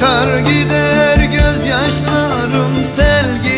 akar gider gözyaşlarım sel gibi